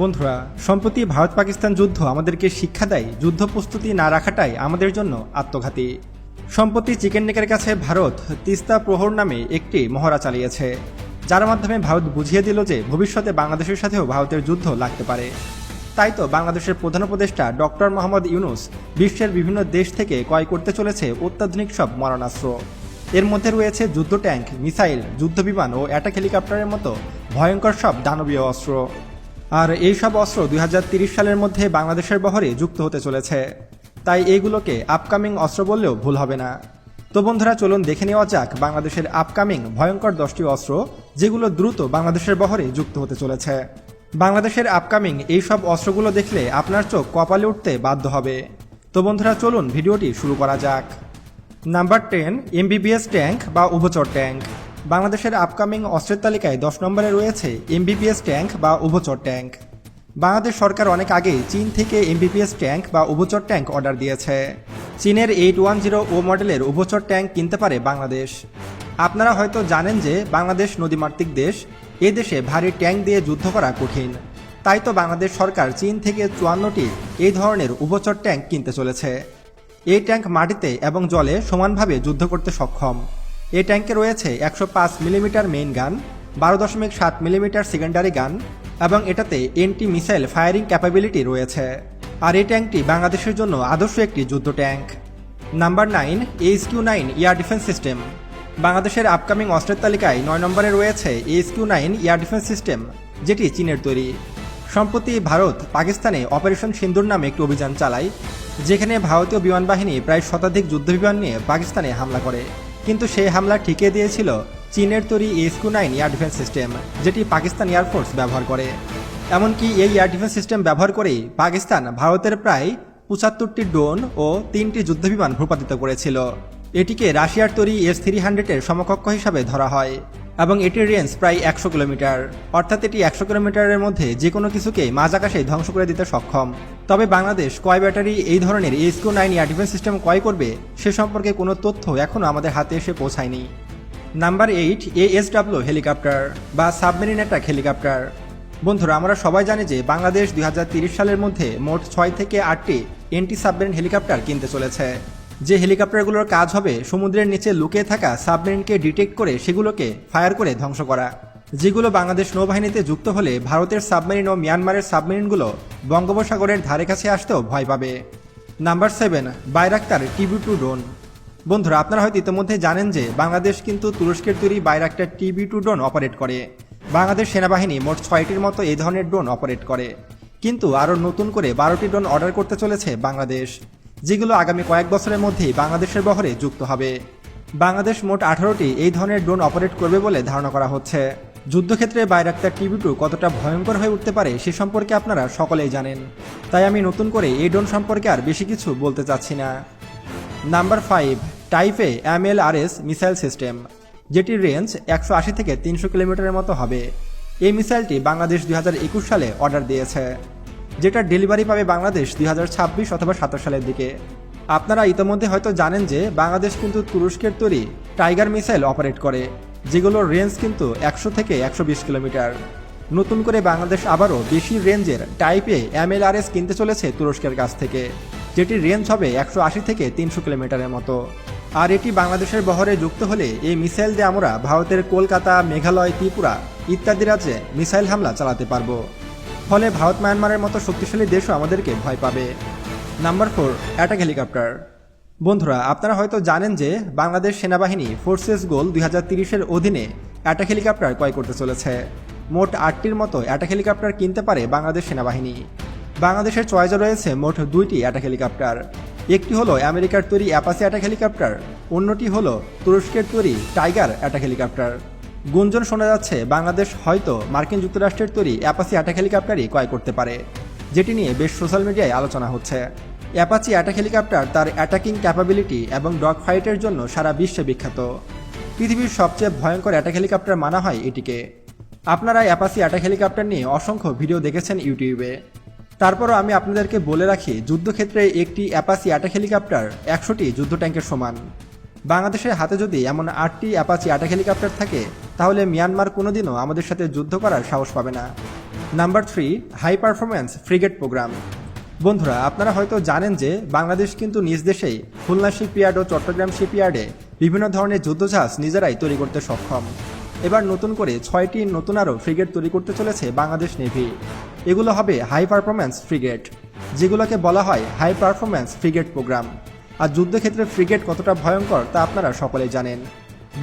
বন্ধুরা, সম্প্রতি ভারত পাকিস্তান যুদ্ধ আমাদেরকে শিক্ষা দেয়, যুদ্ধ প্রস্তুতি না রাখাটাই আমাদের জন্য আত্মঘাতী। সম্প্রতি চিকেন নেকের কাছে ভারত তিস্তা প্রহর নামে একটি মহড়া চালিয়েছে, যার মাধ্যমে ভারত বুঝিয়ে দিল যে ভবিষ্যতে বাংলাদেশের সাথেও ভারতের যুদ্ধ লাগতে পারে। তাই তো বাংলাদেশের প্রধান উপদেষ্টা ডক্টর মোহাম্মদ ইউনুস বিশ্বের বিভিন্ন দেশ থেকে ক্রয় করতে চলেছে অত্যাধুনিক সব মারণাস্ত্র। এর মধ্যে রয়েছে যুদ্ধ ট্যাঙ্ক, মিসাইল যুদ্ধ বিমান ও অ্যাটাক হেলিকপ্টারের মতো ভয়ঙ্কর সব দানবীয় অস্ত্র। আর এই সব অস্ত্র দুই সালের মধ্যে বাংলাদেশের বহরে যুক্ত হতে চলেছে। তাই এইগুলোকে আপকামিং অস্ত্র বললেও ভুল হবে না। তো বন্ধুরা, চলুন দেখে নেওয়া যাক বাংলাদেশের আপকামিং ভয়ঙ্কর দশটি অস্ত্র, যেগুলো দ্রুত বাংলাদেশের বহরে যুক্ত হতে চলেছে। বাংলাদেশের আপকামিং এই সব অস্ত্রগুলো দেখলে আপনার চোখ কপালে উঠতে বাধ্য হবে। তো বন্ধুরা, চলুন ভিডিওটি শুরু করা যাক। নাম্বার টেন এমবিবিএস ট্যাঙ্ক বা উভচর ট্যাঙ্ক বাংলাদেশের আপকামিং অস্ত্রের তালিকায় দশ নম্বরে রয়েছে এমবিবিএস ট্যাঙ্ক বা উভচর ট্যাঙ্ক। বাংলাদেশ সরকার অনেক আগেই চীন থেকে এমবিপিএস ট্যাঙ্ক বা উভচর ট্যাঙ্ক অর্ডার দিয়েছে। চীনের এইট ওয়ান জিরো ও মডেলের উভচর ট্যাঙ্ক কিনতে পারে বাংলাদেশ। আপনারা হয়তো জানেন যে বাংলাদেশ নদীমাতৃক দেশ, এ দেশে ভারী ট্যাঙ্ক দিয়ে যুদ্ধ করা কঠিন। তাই তো বাংলাদেশ সরকার চীন থেকে চুয়ান্নটি এই ধরনের উভচর ট্যাঙ্ক কিনতে চলেছে। এই ট্যাঙ্ক মাটিতে এবং জলে সমানভাবে যুদ্ধ করতে সক্ষম। এই ট্যাঙ্কে রয়েছে একশো পাঁচ মিলিমিটার মেইন গান বারো দশমিক সাত মিলিমিটার সেকেন্ডারি গান এবং এটাতে এন্টি মিসাইল ফায়ারিং ক্যাপাবিলিটি রয়েছে। আর এই ট্যাঙ্কটি বাংলাদেশের জন্য আদর্শ একটি যুদ্ধ tank. Number nine H Q nine air defence system বাংলাদেশের আপকামিং অস্ত্রের তালিকায় নয় নম্বরে রয়েছে H Q nine air defence system যেটি চীনের তৈরি। সম্প্রতি ভারত পাকিস্তানে অপারেশন সিন্দুর নামে একটি অভিযান চালায়, যেখানে ভারতীয় বিমান বাহিনী প্রায় শতাধিক যুদ্ধবিমান নিয়ে পাকিস্তানে হামলা করে। কিন্তু সেই হামলা ঠিকিয়ে দিয়েছিল চীনের তৈরি এসকু নাইন এয়ার ডিফেন্স সিস্টেম, যেটি পাকিস্তান এয়ারফোর্স ব্যবহার করে। এমনকি এই এয়ার ডিফেন্স সিস্টেম ব্যবহার করেই পাকিস্তান ভারতের প্রায় পঁচাত্তরটি ড্রোন ও তিনটি যুদ্ধবিমান ভূপাতিত করেছিল। এটিকে রাশিয়ার তৈরি এস থ্রি হান্ড্রেডের সমকক্ষ হিসাবে ধরা হয়, এবং এটির রেঞ্জ প্রায় একশো কিলোমিটার। অর্থাৎ এটি একশো কিলোমিটারের মধ্যে যে কোনো কিছুকে মাঝ আকাশে ধ্বংস করে দিতে সক্ষম। তবে বাংলাদেশ কয় ব্যাটারি এই ধরনের Essco nine air defence system ক্রয় করবে, সে সম্পর্কে কোনো তথ্য এখনও আমাদের হাতে এসে পৌঁছায়নি। নাম্বার এইট এএসডাব্লিউ হেলিকপ্টার বা সাবমেরিন অ্যাটাক হেলিকপ্টার। বন্ধুরা, আমরা সবাই জানি যে বাংলাদেশ দুই সালের মধ্যে মোট ছয় থেকে আটটি এন্টি সাবমেরিন হেলিকপ্টার কিনতে চলেছে। যে হেলিকপ্টারগুলোর কাজ হবে, সমুদ্রের নিচে লুকিয়ে থাকা সাবমেরিনকে ডিটেক্ট করে সেগুলোকে ফায়ার করে ধ্বংস করা। যেগুলো বাংলাদেশ নৌবাহিনীতে যুক্ত হলে ভারতের সাবমেরিন ও মিয়ানমারের সাবমেরিনগুলো বঙ্গোপসাগরের ধারে কাছে আসতেও ভয় পাবে। Number seven, Bayraktar TB two drone. বন্ধুরা, আপনারা হয়তো ইতিমধ্যে জানেন যে বাংলাদেশ কিন্তু তুরস্কের তৈরি Bayraktar TB two drone operate করে। বাংলাদেশ সেনাবাহিনী মোট ছয়টির মতো এই ধরনের ড্রোন অপারেট করে। কিন্তু আরও নতুন করে বারোটি ড্রোন অর্ডার করতে চলেছে বাংলাদেশ। যেগুলো আগামী কয়েক বছরের মধ্যেই বাংলাদেশের বহরে যুক্ত হবে। বাংলাদেশ মোট আঠারোটি এই ধরনের ড্রোন অপারেট করবে বলে ধারণা করা হচ্ছে। যুদ্ধক্ষেত্রে বাইরাক্তার টিভি টু কতটা ভয়ঙ্কর হয়ে উঠতে পারে সে সম্পর্কে আপনারা সকলেই জানেন। তাই আমি নতুন করে এই ড্রোন সম্পর্কে আর বেশি কিছু বলতে চাচ্ছি না। নাম্বার ফাইভ, টাইপে M L R S missile system, যেটির রেঞ্জ একশো আশি থেকে তিনশো কিলোমিটারের মতো হবে। এই মিসাইলটি বাংলাদেশ দুই হাজার একুশ সালে অর্ডার দিয়েছে। যেটার ডেলিভারি পাবে বাংলাদেশ দুই হাজার ছাব্বিশ অথবা সাতাশ সালের দিকে। আপনারা ইতিমধ্যে হয়তো জানেন যে বাংলাদেশ কিন্তু তুরস্কের তৈরি টাইগার মিসাইল অপারেট করে, যেগুলোর রেঞ্জ কিন্তু একশো থেকে একশো বিশ কিলোমিটার। নতুন করে বাংলাদেশ আবারও বেশি রেঞ্জের টাইপে এমএলআরএস কিনতে চলেছে তুরস্কের কাছ থেকে যেটির রেঞ্জ হবে একশো আশি থেকে তিনশো কিলোমিটারের মতো। আর এটি বাংলাদেশের বহরে যুক্ত হলে এই মিসাইল দিয়ে আমরা ভারতের কলকাতা, মেঘালয়, ত্রিপুরা ইত্যাদি রাজ্যে মিসাইল হামলা চালাতে পারব। ফলে ভারত মায়ানমারের মতো শক্তিশালী দেশও আমাদেরকে ভয় পাবে। Number four, attack helicopter. বন্ধুরা, আপনারা হয়তো জানেন যে বাংলাদেশ সেনাবাহিনী ফোর্সেস গোল দুই হাজার তিরিশের অধীনে অ্যাটাক হেলিকপ্টার ক্রয় করতে চলেছে। মোট আটটির মতো অ্যাটাক হেলিকপ্টার কিনতে পারে বাংলাদেশ সেনাবাহিনী। বাংলাদেশের চয়েজে রয়েছে মোট দুইটি অ্যাটাক হেলিকপ্টার। একটি হলো আমেরিকার তৈরি অ্যাপাসি অ্যাটাক হেলিকপ্টার, অন্যটি হলো তুরস্কের তৈরি টাইগার অ্যাটাক হেলিকপ্টার। গুঞ্জন শোনা যাচ্ছে, বাংলাদেশ হয়তো মার্কিন যুক্তরাষ্ট্রের তৈরি অ্যাপাসি অ্যাটাক হেলিকপ্টারই ক্রয় করতে পারে, যেটি নিয়ে বেশ সোশ্যাল মিডিয়ায় আলোচনা হচ্ছে। অ্যাপাচি অ্যাটাক হেলিকপ্টার তার অ্যাটাকিং ক্যাপাবিলিটি এবং ডগ ফাইটের জন্য সারা বিশ্বে বিখ্যাত। পৃথিবীর সবচেয়ে ভয়ঙ্কর অ্যাটাক হেলিকপ্টার মানা হয় এটিকে। আপনারা অ্যাপাসি অ্যাটাক হেলিকপ্টার নিয়ে অসংখ্য ভিডিও দেখেছেন ইউটিউবে। তারপরও আমি আপনাদেরকে বলে রাখি, যুদ্ধক্ষেত্রে একটি অ্যাপাসি অ্যাটাক হেলিকপ্টার একশোটি যুদ্ধ ট্যাঙ্কের সমান। বাংলাদেশের হাতে যদি এমন আটটি অ্যাপাচি অ্যাটাক হেলিকপ্টার থাকে তাহলে মিয়ানমার কোনোদিনও আমাদের সাথে যুদ্ধ করার সাহস পাবে না। Number three, high performance frigate program. বন্ধুরা, আপনারা হয়তো জানেন যে বাংলাদেশ কিন্তু নিজ দেশেই খুলনা শিপইয়ার্ড ও চট্টগ্রাম শিপইয়ার্ডে বিভিন্ন ধরনের যুদ্ধজাহাজ নিজেরাই তৈরি করতে সক্ষম। এবার নতুন করে ছয়টি নতুন আরও ফ্রিগেট তৈরি করতে চলেছে বাংলাদেশ নেভি। এগুলো হবে হাই পারফরম্যান্স ফ্রিগেট, যেগুলোকে বলা হয় হাই পারফরম্যান্স ফ্রিগেট প্রোগ্রাম। আর যুদ্ধক্ষেত্রে ফ্রিগেট কতটা ভয়ঙ্কর তা আপনারা সকলেই জানেন।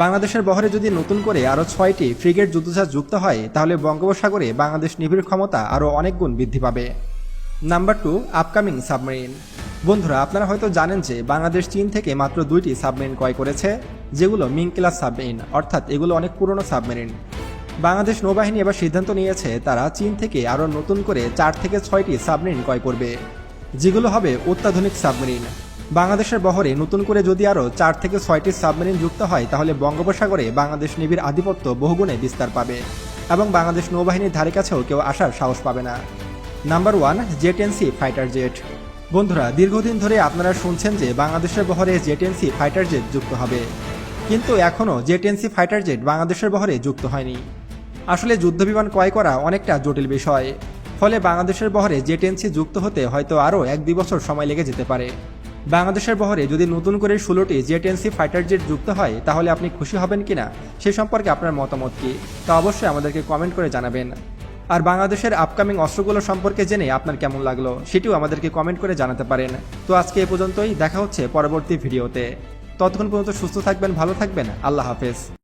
বাংলাদেশের বহরে যদি নতুন করে আরও ছয়টি ফ্রিগেট যুদ্ধজাহাজ যুক্ত হয়, তাহলে বঙ্গোপসাগরে বাংলাদেশ নিবিড় ক্ষমতা আরও অনেক গুণ বৃদ্ধি পাবে। Number two, upcoming submarine. বন্ধুরা, আপনারা হয়তো জানেন যে বাংলাদেশ চীন থেকে মাত্র দুইটি সাবমেরিন ক্রয় করেছে, যেগুলো মিং ক্লাস সাবমেরিন, অর্থাৎ এগুলো অনেক পুরনো সাবমেরিন। বাংলাদেশ নৌবাহিনী এবার সিদ্ধান্ত নিয়েছে তারা চীন থেকে আরও নতুন করে চার থেকে ছয়টি সাবমেরিন ক্রয় করবে, যেগুলো হবে অত্যাধুনিক সাবমেরিন। বাংলাদেশের বহরে নতুন করে যদি আরও চার থেকে ছয়টি সাবমেরিন যুক্ত হয়, তাহলে বঙ্গোপসাগরে বাংলাদেশ নেভির আধিপত্য বহুগুণে বিস্তার পাবে এবং বাংলাদেশ নৌবাহিনীর ধারে কাছেও কেউ আসার সাহস পাবে না। নাম্বার ওয়ান, জেট এনসি ফাইটার জেট। বন্ধুরা, দীর্ঘদিন ধরে আপনারা শুনছেন যে বাংলাদেশের বহরে জেট এনসি ফাইটার জেট যুক্ত হবে। কিন্তু এখনও জেট এনসি ফাইটার জেট বাংলাদেশের বহরে যুক্ত হয়নি। আসলে যুদ্ধবিমান ক্রয় করা অনেকটা জটিল বিষয়। ফলে বাংলাদেশের বহরে জেট এনসি যুক্ত হতে হয়তো আরও এক দুই বছর সময় লেগে যেতে পারে। বাংলাদেশের বহরে যদি নতুন করে ষোলোটি জেট এনসি ফাইটার জেট যুক্ত হয়, তাহলে আপনি খুশি হবেন কিনা? সে সম্পর্কে আপনার মতামত কী? তা অবশ্যই আমাদেরকে কমেন্ট করে জানাবেন। আর বাংলাদেশের আপকামিং অস্ত্রগুলো সম্পর্কে জেনে আপনার কেমন লাগল, সেটিও আমাদেরকে কমেন্ট করে জানাতে পারেন। তো আজকে এ পর্যন্তই, দেখা হচ্ছে পরবর্তী ভিডিওতে। ততক্ষণ পর্যন্ত সুস্থ থাকবেন, ভালো থাকবেন, আল্লাহ হাফেজ।